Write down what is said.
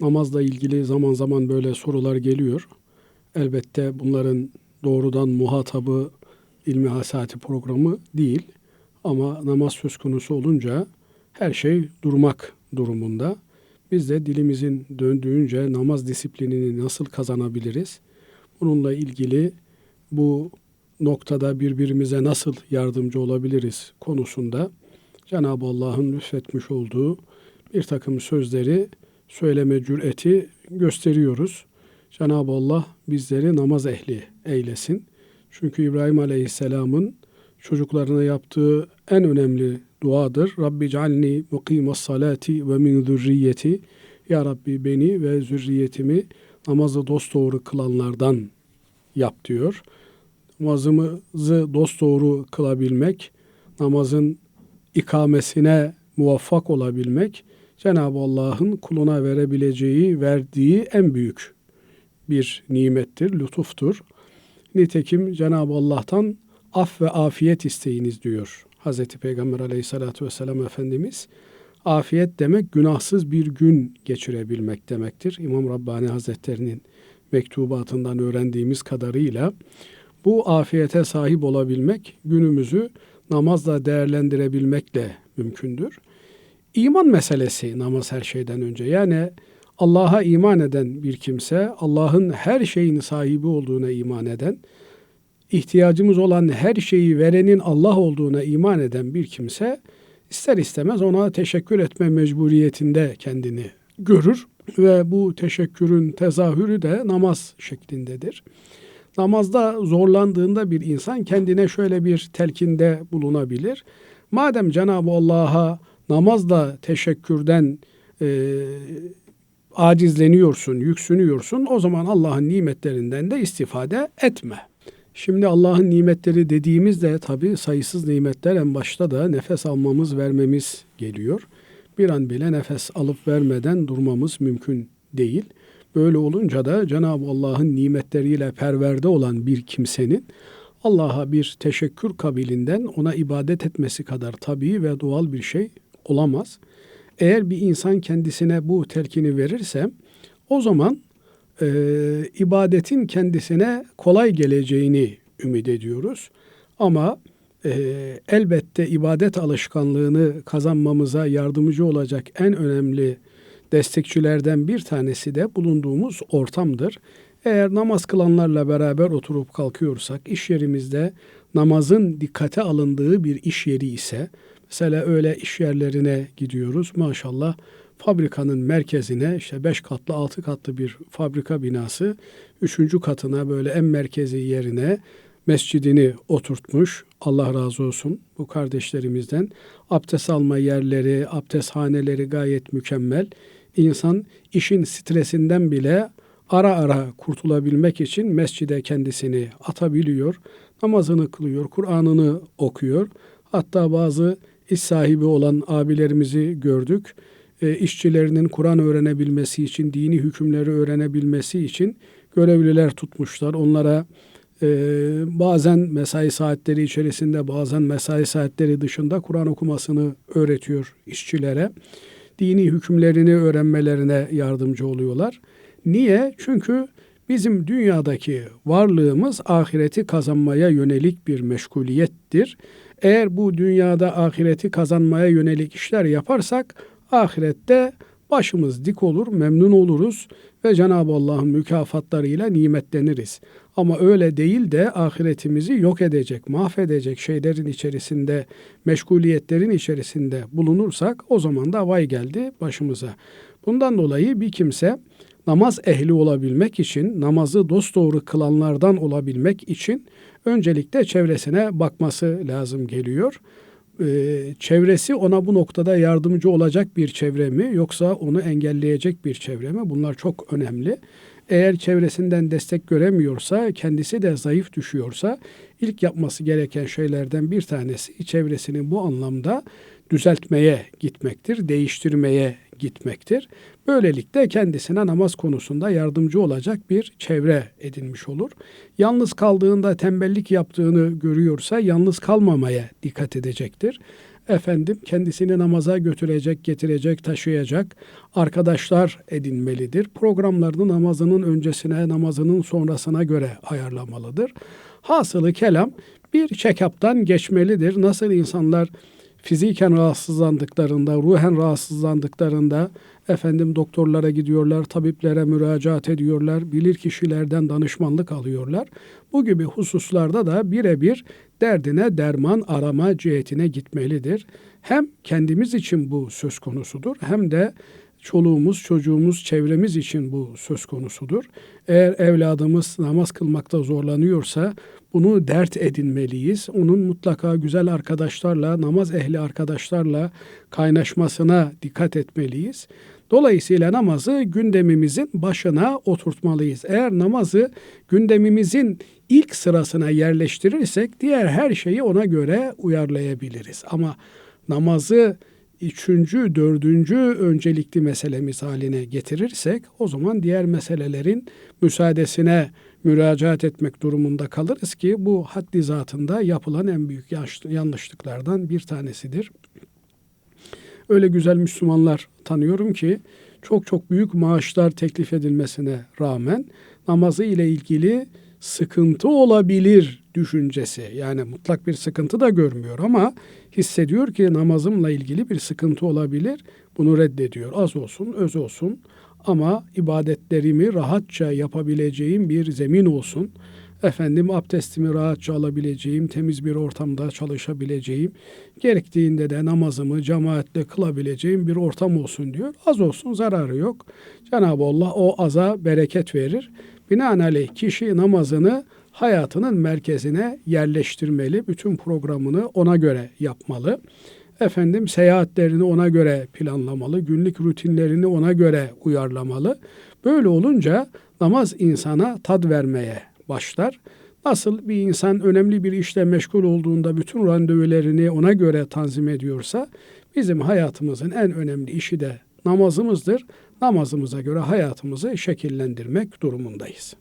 namazla ilgili zaman zaman böyle sorular geliyor. Elbette bunların doğrudan muhatabı ilmi hasati programı değil. Ama namaz söz konusu olunca her şey durmak durumunda. Biz de dilimizin döndüğünce namaz disiplinini nasıl kazanabiliriz? Bununla ilgili bu noktada birbirimize nasıl yardımcı olabiliriz konusunda Cenab-ı Allah'ın lütfetmiş olduğu bir takım sözleri söyleme cüreti gösteriyoruz. Cenab-ı Allah bizleri namaz ehli eylesin. Çünkü İbrahim Aleyhisselam'ın çocuklarına yaptığı en önemli duadır. Rabbi cealni mukimas salati ve min zürriyeti. Ya Rabbi beni ve zürriyetimi namazı dosdoğru kılanlardan yap diyor. Namazımızı dosdoğru kılabilmek, namazın ikamesine muvaffak olabilmek, Cenab-ı Allah'ın kuluna verebileceği, verdiği en büyük bir nimettir, lütuftur. Nitekim Cenab-ı Allah'tan af ve afiyet isteyiniz diyor Hazreti Peygamber aleyhissalatü vesselam Efendimiz. Afiyet demek günahsız bir gün geçirebilmek demektir. İmam Rabbani Hazretlerinin mektubatından öğrendiğimiz kadarıyla bu afiyete sahip olabilmek günümüzü namazla değerlendirebilmekle mümkündür. İman meselesi namaz her şeyden önce. Yani Allah'a iman eden bir kimse, Allah'ın her şeyin sahibi olduğuna iman eden, ihtiyacımız olan her şeyi verenin Allah olduğuna iman eden bir kimse ister istemez ona teşekkür etme mecburiyetinde kendini görür ve bu teşekkürün tezahürü de namaz şeklindedir. Namazda zorlandığında bir insan kendine şöyle bir telkinde bulunabilir. Madem Cenab-ı Allah'a namazla teşekkürden e, acizleniyorsun, yüksünüyorsun o zaman Allah'ın nimetlerinden de istifade etme. Şimdi Allah'ın nimetleri dediğimizde tabi sayısız nimetler en başta da nefes almamız, vermemiz geliyor. Bir an bile nefes alıp vermeden durmamız mümkün değil. Böyle olunca da Cenab-ı Allah'ın nimetleriyle perverde olan bir kimsenin Allah'a bir teşekkür kabilinden ona ibadet etmesi kadar tabii ve doğal bir şey olamaz. Eğer bir insan kendisine bu telkini verirse o zaman e, ibadetin kendisine kolay geleceğini ümit ediyoruz. Ama e, elbette ibadet alışkanlığını kazanmamıza yardımcı olacak en önemli destekçilerden bir tanesi de bulunduğumuz ortamdır. Eğer namaz kılanlarla beraber oturup kalkıyorsak, iş yerimizde namazın dikkate alındığı bir iş yeri ise, mesela öyle iş yerlerine gidiyoruz, maşallah fabrikanın merkezine işte beş katlı, altı katlı bir fabrika binası, üçüncü katına böyle en merkezi yerine mescidini oturtmuş. Allah razı olsun bu kardeşlerimizden. Abdest alma yerleri, abdesthaneleri gayet mükemmel. İnsan işin stresinden bile ara ara kurtulabilmek için mescide kendisini atabiliyor. Namazını kılıyor, Kur'an'ını okuyor. Hatta bazı iş sahibi olan abilerimizi gördük. E, işçilerinin Kur'an öğrenebilmesi için, dini hükümleri öğrenebilmesi için görevliler tutmuşlar. Onlara e, bazen mesai saatleri içerisinde, bazen mesai saatleri dışında Kur'an okumasını öğretiyor işçilere. Dini hükümlerini öğrenmelerine yardımcı oluyorlar. Niye? Çünkü bizim dünyadaki varlığımız ahireti kazanmaya yönelik bir meşguliyettir. Eğer bu dünyada ahireti kazanmaya yönelik işler yaparsak ahirette başımız dik olur, memnun oluruz ve Cenab-ı Allah'ın mükafatlarıyla nimetleniriz. Ama öyle değil de ahiretimizi yok edecek, mahvedecek şeylerin içerisinde, meşguliyetlerin içerisinde bulunursak o zaman da vay geldi başımıza. Bundan dolayı bir kimse namaz ehli olabilmek için, namazı dosdoğru kılanlardan olabilmek için öncelikle çevresine bakması lazım geliyor. Ee, çevresi ona bu noktada yardımcı olacak bir çevre mi yoksa onu engelleyecek bir çevre mi? Bunlar çok önemli. Eğer çevresinden destek göremiyorsa, kendisi de zayıf düşüyorsa ilk yapması gereken şeylerden bir tanesi çevresini bu anlamda düzeltmeye gitmektir, değiştirmeye gitmektir. Böylelikle kendisine namaz konusunda yardımcı olacak bir çevre edinmiş olur. Yalnız kaldığında tembellik yaptığını görüyorsa yalnız kalmamaya dikkat edecektir. efendim kendisini namaza götürecek, getirecek, taşıyacak arkadaşlar edinmelidir. Programlarını namazının öncesine, namazının sonrasına göre ayarlamalıdır. Hasılı kelam bir check-up'tan geçmelidir. Nasıl insanlar fiziken rahatsızlandıklarında, ruhen rahatsızlandıklarında efendim doktorlara gidiyorlar, tabiplere müracaat ediyorlar, bilir kişilerden danışmanlık alıyorlar. Bu gibi hususlarda da birebir derdine derman arama cihetine gitmelidir. Hem kendimiz için bu söz konusudur hem de çoluğumuz, çocuğumuz, çevremiz için bu söz konusudur. Eğer evladımız namaz kılmakta zorlanıyorsa bunu dert edinmeliyiz. Onun mutlaka güzel arkadaşlarla, namaz ehli arkadaşlarla kaynaşmasına dikkat etmeliyiz. Dolayısıyla namazı gündemimizin başına oturtmalıyız. Eğer namazı gündemimizin ilk sırasına yerleştirirsek diğer her şeyi ona göre uyarlayabiliriz. Ama namazı üçüncü, dördüncü öncelikli meselemiz haline getirirsek o zaman diğer meselelerin müsaadesine müracaat etmek durumunda kalırız ki bu haddi zatında yapılan en büyük yanlışlıklardan bir tanesidir. Öyle güzel Müslümanlar tanıyorum ki çok çok büyük maaşlar teklif edilmesine rağmen namazı ile ilgili sıkıntı olabilir düşüncesi. Yani mutlak bir sıkıntı da görmüyor ama hissediyor ki namazımla ilgili bir sıkıntı olabilir. Bunu reddediyor. Az olsun, öz olsun ama ibadetlerimi rahatça yapabileceğim bir zemin olsun. Efendim abdestimi rahatça alabileceğim, temiz bir ortamda çalışabileceğim, gerektiğinde de namazımı cemaatle kılabileceğim bir ortam olsun diyor. Az olsun zararı yok. Cenab-ı Allah o aza bereket verir. Binaenaleyh kişi namazını hayatının merkezine yerleştirmeli. Bütün programını ona göre yapmalı. Efendim seyahatlerini ona göre planlamalı. Günlük rutinlerini ona göre uyarlamalı. Böyle olunca namaz insana tad vermeye başlar. Nasıl bir insan önemli bir işle meşgul olduğunda bütün randevularını ona göre tanzim ediyorsa bizim hayatımızın en önemli işi de namazımızdır. Namazımıza göre hayatımızı şekillendirmek durumundayız.